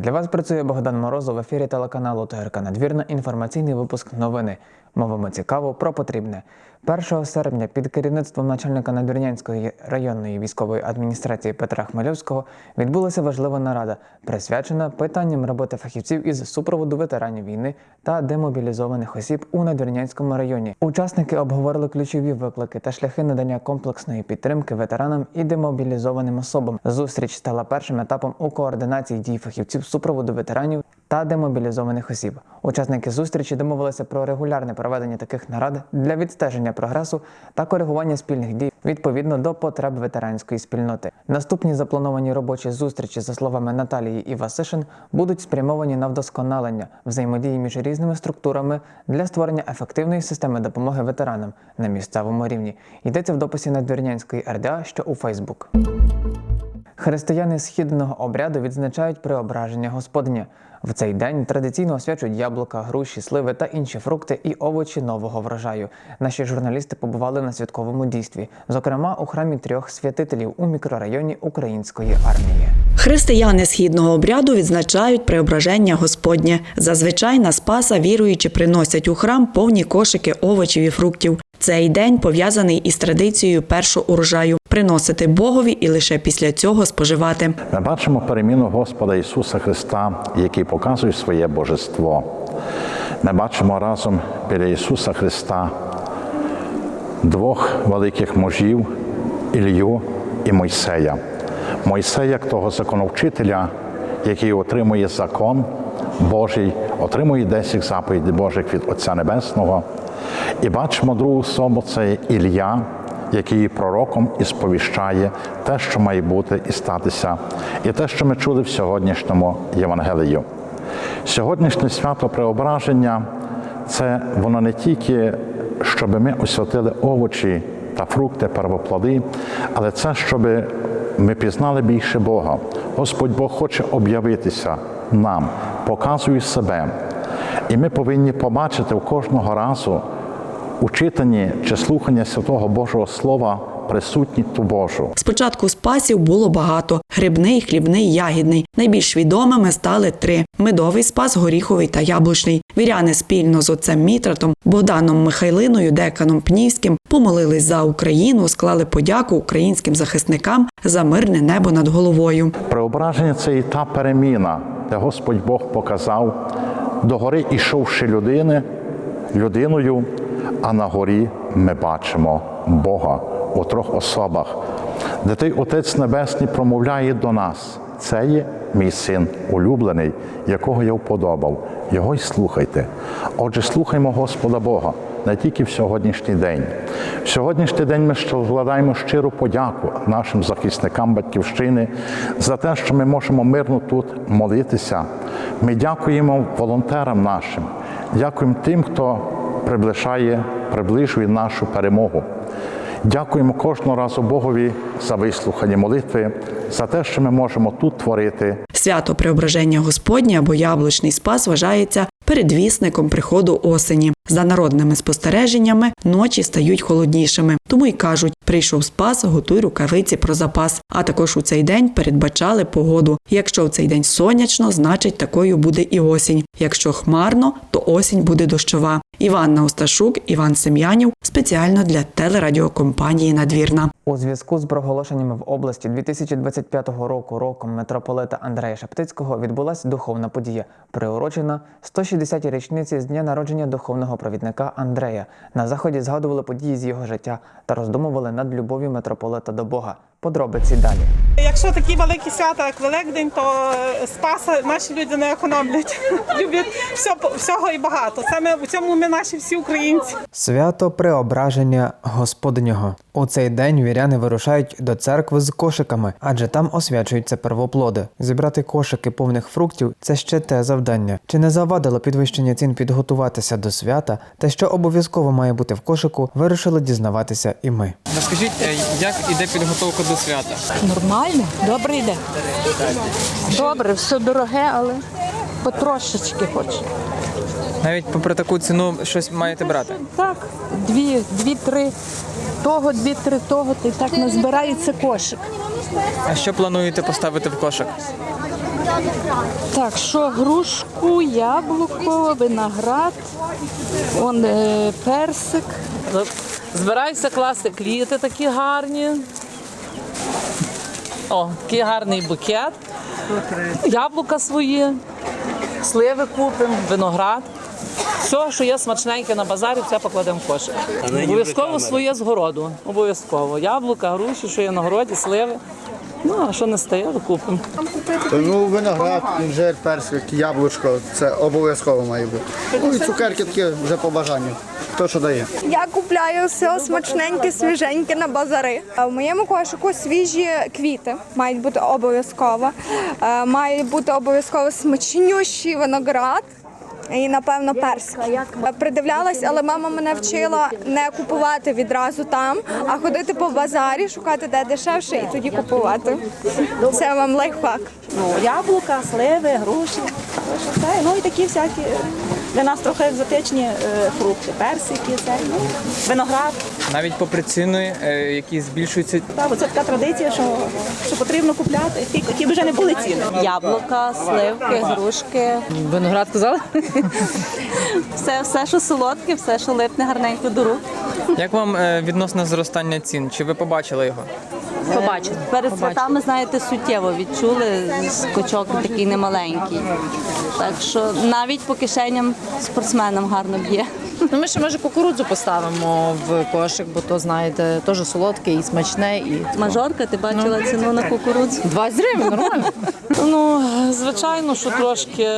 Для вас працює Богдан Морозов в ефірі телеканалу ТРК Надвірна. Інформаційний випуск новини. Мовимо цікаво про потрібне. 1 серпня під керівництвом начальника Надвірнянської районної військової адміністрації Петра Хмельовського відбулася важлива нарада, присвячена питанням роботи фахівців із супроводу ветеранів війни та демобілізованих осіб у Надвірнянському районі. Учасники обговорили ключові виклики та шляхи надання комплексної підтримки ветеранам і демобілізованим особам. Зустріч стала першим етапом у координації дій фахівців супроводу ветеранів та демобілізованих осіб. Учасники зустрічі домовилися про регулярне проведення таких нарад для відстеження прогресу та коригування спільних дій відповідно до потреб ветеранської спільноти. Наступні заплановані робочі зустрічі, за словами Наталії Івасишин, будуть спрямовані на вдосконалення взаємодії між різними структурами для створення ефективної системи допомоги ветеранам на місцевому рівні. Йдеться в дописі Надвірнянської РДА, що у Фейсбук. Християни східного обряду відзначають преображення Господня. В цей день традиційно освячують яблука, груші, сливи та інші фрукти і овочі нового врожаю. Наші журналісти побували на святковому дійстві, зокрема у храмі трьох святителів у мікрорайоні Української армії. Християни східного обряду відзначають преображення Господнє. Зазвичай на Спаса віруючі приносять у храм повні кошики овочів і фруктів. Цей день пов'язаний із традицією першого урожаю приносити Богові і лише після цього споживати. Ми бачимо переміну Господа Ісуса Христа, який показує своє божество. Ми бачимо разом біля Ісуса Христа двох великих мужів Ілью і Мойсея. Мойсей як того законовчителя, який отримує закон Божий, отримує 10 заповідей Божих від Отця Небесного. І бачимо другу особу це Ілля, який пророком і сповіщає те, що має бути і статися, і те, що ми чули в сьогоднішньому Євангелію. Сьогоднішнє свято преображення це воно не тільки, щоб ми освятили овочі та фрукти, первоплоди, але це, щоб ми пізнали більше Бога. Господь Бог хоче об'явитися нам, показує себе. І ми повинні побачити у кожного разу у читанні чи слуханні Святого Божого Слова присутніть Божу. Спочатку спасів було багато: грибний, хлібний, ягідний. Найбільш відомими стали три: медовий спас, горіховий та яблучний. Віряни спільно з отцем Мітратом, Богданом Михайлиною, деканом Пнівським помолились за Україну, склали подяку українським захисникам за мирне небо над головою. Преображення це і та переміна, де Господь Бог показав, до гори ішовши людини, людиною, а на горі ми бачимо Бога у трьох особах, де той Отець Небесний промовляє до нас. Це є мій син улюблений, якого я вподобав. Його й слухайте. Отже, слухаймо Господа Бога не тільки в сьогоднішній день. В сьогоднішній день ми ще вкладаємо щиру подяку нашим захисникам Батьківщини за те, що ми можемо мирно тут молитися. Ми дякуємо волонтерам нашим, дякуємо тим, хто приближає, приближує нашу перемогу. Дякуємо кожного разу Богові за вислухані молитви, за те, що ми можемо тут творити. Свято Преображення Господнє або Яблучний Спас вважається передвісником приходу осені. За народними спостереженнями ночі стають холоднішими. Тому й кажуть, прийшов спас, готуй рукавиці про запас. А також у цей день передбачали погоду. Якщо в цей день сонячно, значить такою буде і осінь. Якщо хмарно, то осінь буде дощова. Іванна Осташук, Іван Сем'янів спеціально для телерадіокомпанії Надвірна. У зв'язку з проголошеннями в області 2025 року роком митрополита Андрея Шептицького відбулася духовна подія, приурочена 160-й річниці з дня народження духовного провідника Андрея. На заході згадували події з його життя та роздумували над любов'ю митрополита до Бога. Подробиці далі. Якщо такі великі свята, як Великдень, то е, Спаса наші люди не економлять. Люблять все, всього і багато. Ми у цьому ми наші всі українці. Свято Преображення Господнього. У цей день віряни вирушають до церкви з кошиками, адже там освячуються первоплоди. Зібрати кошики повних фруктів це ще те завдання. Чи не завадило підвищення цін підготуватися до свята? Те, що обов'язково має бути в кошику, вирішили дізнаватися і ми. Розкажіть, е, як іде підготовка до свята? Нормально, добре йде. Добре, все дороге, але потрошечки хоч. Навіть попри таку ціну щось маєте брати. Так, дві, дві-три того, дві-три того, та й так назбирається кошик. А що плануєте поставити в кошик? Так, що грушку, яблуко, виноград, он е, персик. Збираюся класти квіти такі гарні. О, такий гарний букет. Яблука свої, сливи купимо, виноград. Все, що є смачненьке на базарі, все покладемо в кошик. Обов'язково своє з городу. Обов'язково. Яблука, груші, що є на городі, сливи. Ну, а що не стає, то купимо. Ну, виноград, інжир, персик, яблучко це обов'язково має бути. Ну і цукерки такі вже по бажанню. Хто що дає. Я купляю все смачненьке, свіженьке на базари. В моєму кошику свіжі квіти мають бути обов'язково. Е, Має бути обов'язково смачнющий виноград. І напевно персик. Е, Придивлялась, але мама мене вчила не купувати відразу там, а ходити по базарі, шукати де дешевше і тоді купувати. Це вам лайфхак. Ну, яблука, сливи, груші. Ну і такі всякі для нас трохи екзотичні е, фрукти, персики, це, ну, виноград. Навіть попри ціни, е, які збільшуються, Та, бо це така традиція, що, що потрібно купляти, які, які б вже не були ціни. Яблука, сливки, грушки. Виноград казали? Все, все, що солодке, все, що липне гарненько до рук. як вам е, відносно зростання цін? Чи ви побачили його? Побачимо. Перед святами, знаєте, суттєво відчули скочок такий немаленький. Так що навіть по кишеням спортсменам гарно б'є. Ну, ми ще може кукурудзу поставимо в кошик, бо то знаєте, теж солодке і смачне, і Мажорка, ти бачила ціну на кукурудзу? 20 гривень, нормально. Ну, звичайно, що трошки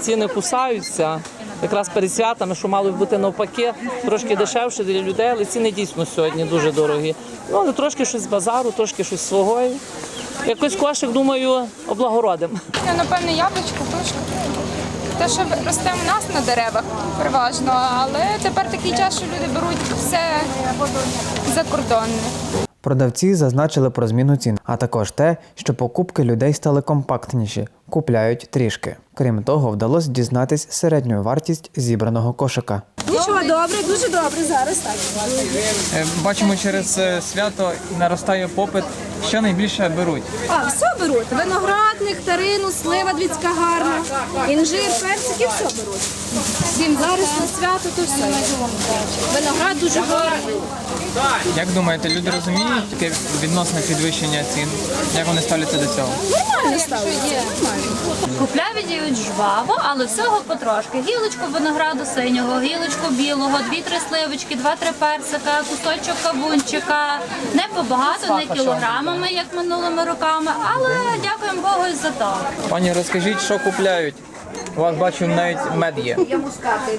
ціни кусаються. Якраз перед святами, що мало б бути навпаки, трошки дешевше для людей, але ціни дійсно сьогодні дуже дорогі. Ну, але трошки щось з базару, трошки щось свого. Якось кошик, думаю, облагородимо. Напевно, яблучко, грушка. Те, що росте у нас на деревах переважно, але тепер такий час, що люди беруть все закордонне. Продавці зазначили про зміну цін, а також те, що покупки людей стали компактніші, купляють трішки. Крім того, вдалося дізнатись середню вартість зібраного кошика. Нічого добре, дуже добре зараз так. Е, Бачимо, через е, свято наростає попит. Що найбільше беруть? А, все беруть. виноградник, тарину, слива двіцька гарна, інжир, персики, все беруть. Всім зараз на свято, то все. Виноград дуже гарний. Як думаєте, люди розуміють таке відносне підвищення цін? Як вони ставляться до цього? Нормально ставиться. Купля віддають жваво, але всього потрошки. Гілочку винограду синього, гілочку білого, дві-три сливочки, два-три персика, кусочок кавунчика. Не побагато, не кілограмами, як минулими роками, але дякуємо Богу і за то. Пані, розкажіть, що купляють? У вас бачу, навіть мед є.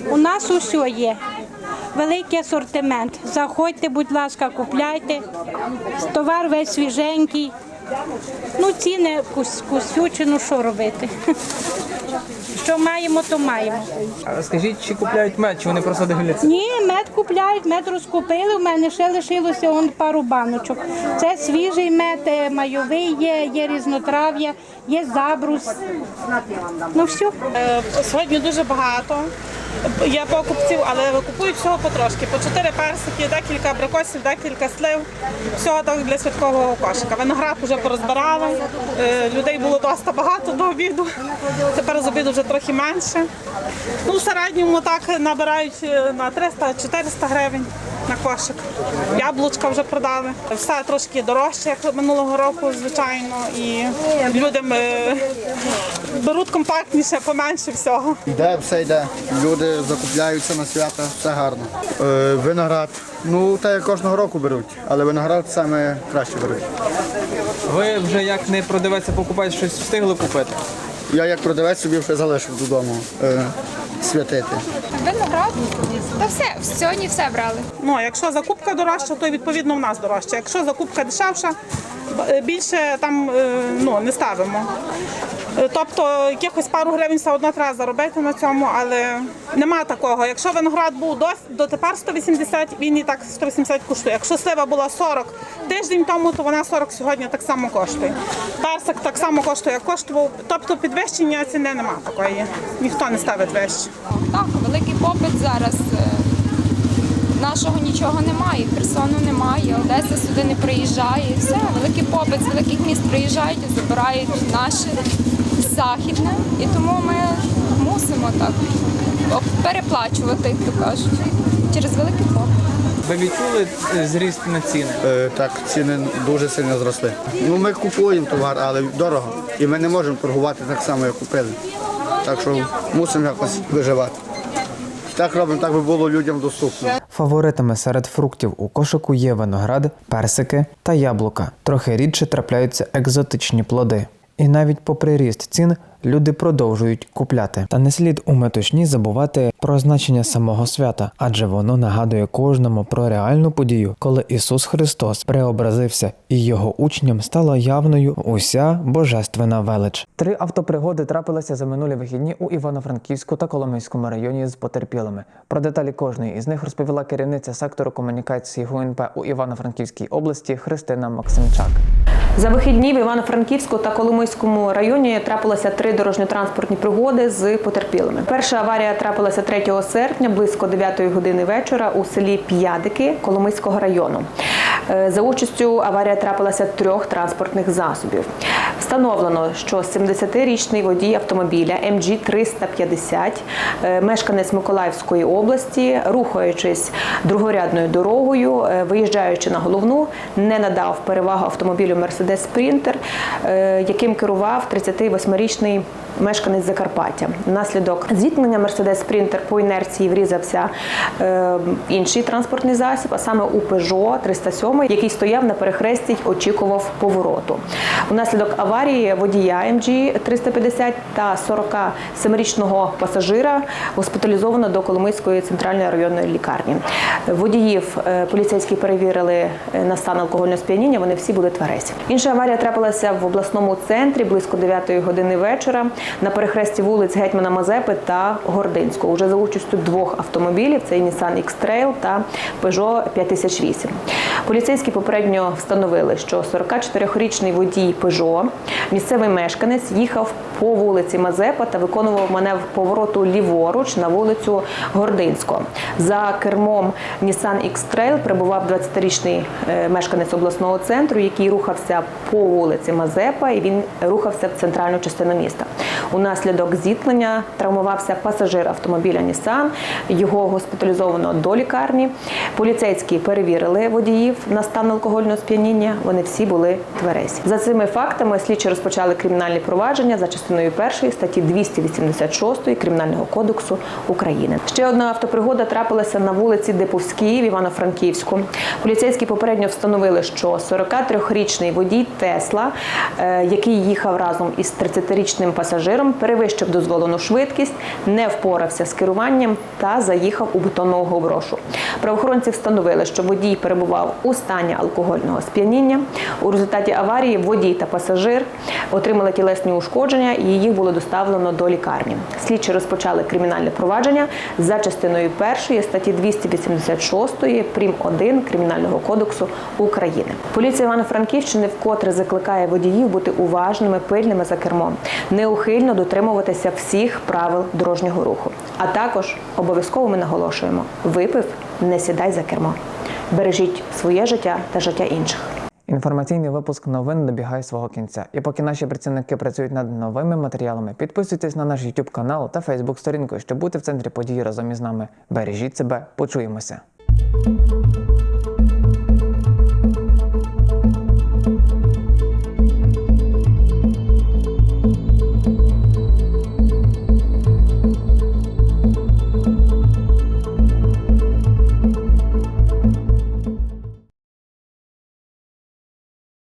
У нас усе є. Великий асортимент. Заходьте, будь ласка, купляйте. Товар весь свіженький. Ну, ціни кус- кусючі, ну що робити? Що маємо, то маємо. А Скажіть, чи купляють мед, чи вони просто дивляться? Ні, мед купляють, мед розкупили. У мене ще лишилося он пару баночок. Це свіжий мед, е, майовий є, є різнотрав'я, є забрус. Ну все. Е, Сьогодні дуже багато. Є покупців, але купують всього потрошки. По чотири персики, декілька абрикосів, декілька слив. Всього так для святкового кошика. Виноград вже порозбирали. Е, Людей було досить багато до обіду. Тепер з обіду вже трохи менше. Ну, в середньому так набирають е, на 300-400 гривень на кошик. Яблучка вже продали. Все трошки дорожче, як минулого року, звичайно. І людям е, беруть компактніше, поменше всього. Йде, все йде. Люди закупляються на свята, все гарно. Е, виноград. Ну, та як кожного року беруть, але виноград саме краще беруть. Ви вже як не продавець, а покупець щось встигли купити? Я як продавець собі вже залишив додому е, святити. Виноград, та все, сьогодні все брали. Ну, а якщо закупка дорожча, то відповідно в нас дорожча. Якщо закупка дешевша, більше там е, ну, не ставимо. Е, Тобто якихось пару гривень все одно треба заробити на цьому, але нема такого. Якщо виноград був до, дотепер 180, він і так 180 коштує. Якщо слива була 40 тиждень тому, то вона 40 сьогодні так само коштує. Персик так само коштує, як коштував. Тобто підвищення ціни нема такої. Ніхто не ставить вище. Так, великий попит зараз. е, нашого нічого немає. Херсону немає, Одеса сюди не приїжджає. Все, великий попит з великих міст приїжджають і забирають наше західне. І тому ми мусимо так переплачувати, як то кажуть, через великий попит. Ви відчули е, зріст на ціни? Е, Так, ціни дуже сильно зросли. Ну, ми купуємо товар, але дорого. І ми не можемо торгувати так само, як купили. Так що мусимо якось виживати. Так робимо, так би було людям доступно. Фаворитами серед фруктів у кошику є виноград, персики та яблука. Трохи рідше трапляються екзотичні плоди. І навіть попри ріст цін люди продовжують купляти. Та не слід у метушні забувати про значення самого свята, адже воно нагадує кожному про реальну подію, коли Ісус Христос преобразився, і його учням стала явною уся божественна велич. Три автопригоди трапилися за минулі вихідні у Івано-Франківську та Коломийському районі з потерпілими. Про деталі кожної із них розповіла керівниця сектору комунікації ГУНП у Івано-Франківській області Христина Максимчак. За вихідні в Івано-Франківську та Коломийському районі трапилося три дорожньо-транспортні пригоди з потерпілими. Перша аварія трапилася 3 серпня близько 9 години вечора у селі П'ядики Коломийського району. Е, За участю аварія трапилася трьох транспортних засобів. Встановлено, що 70-річний водій автомобіля МГ 350, е, мешканець Миколаївської області, рухаючись другорядною дорогою, е, виїжджаючи на головну, не надав перевагу автомобілю Sprinter, е, яким керував 38-річний мешканець Закарпаття. Внаслідок зіткнення Mercedes Sprinter по інерції врізався е, інший транспортний засіб, а саме у Peugeot 307, який стояв на перехресті й очікував повороту. Унаслідок аварії водія МГ 350 та 47-річного пасажира госпіталізовано до Коломийської центральної районної лікарні. Водіїв е, поліцейські перевірили е, на стан алкогольного сп'яніння. Вони всі були тверезі. Інша аварія трапилася в обласному центрі близько 9 години вечора на перехресті вулиць Гетьмана Мазепи та Гординського. Уже за участю двох автомобілів: це Nissan X-Trail та Peugeot 5008. Поліцейські попередньо встановили, що 44-річний водій Peugeot, місцевий мешканець, їхав по вулиці Мазепа та виконував маневр повороту ліворуч на вулицю Гординського. За кермом Nissan X-Trail прибував 20-річний е, мешканець обласного центру, який рухався по вулиці Мазепа, і він рухався в центральну частину міста. Унаслідок зіткнення травмувався пасажир автомобіля Nissan. Його госпіталізовано до лікарні. Поліцейські перевірили водіїв на стан алкогольного сп'яніння. Вони всі були тверезі. За цими фактами слідчі розпочали кримінальні провадження за частиною першої статті 286 Кримінального кодексу України. Ще одна автопригода трапилася на вулиці Деповській в Івано-Франківську. Поліцейські попередньо встановили, що 43-річний водій Тесла, е, який їхав разом із 30-річним пасажиром, перевищив дозволену швидкість, не впорався з керуванням та заїхав у бетонну оброшу. Правоохоронці встановили, що водій перебував у стані алкогольного сп'яніння. У результаті аварії водій та пасажир отримали тілесні ушкодження і їх було доставлено до лікарні. Слідчі розпочали кримінальне провадження за частиною першої статті 286 прим. 1 Кримінального кодексу України. Поліція Івано-Франківщини вкотре закликає водіїв бути уважними, пильними за кермом, неухильно дотримуватися всіх правил дорожнього руху. А також обов'язково ми наголошуємо: випив, не сідай за кермо. Бережіть своє життя та життя інших. Інформаційний випуск новин добігає свого кінця. І поки наші працівники працюють над новими матеріалами, підписуйтесь на наш YouTube канал та Facebook сторінку, щоб бути в центрі події разом із нами. Бережіть себе, почуємося.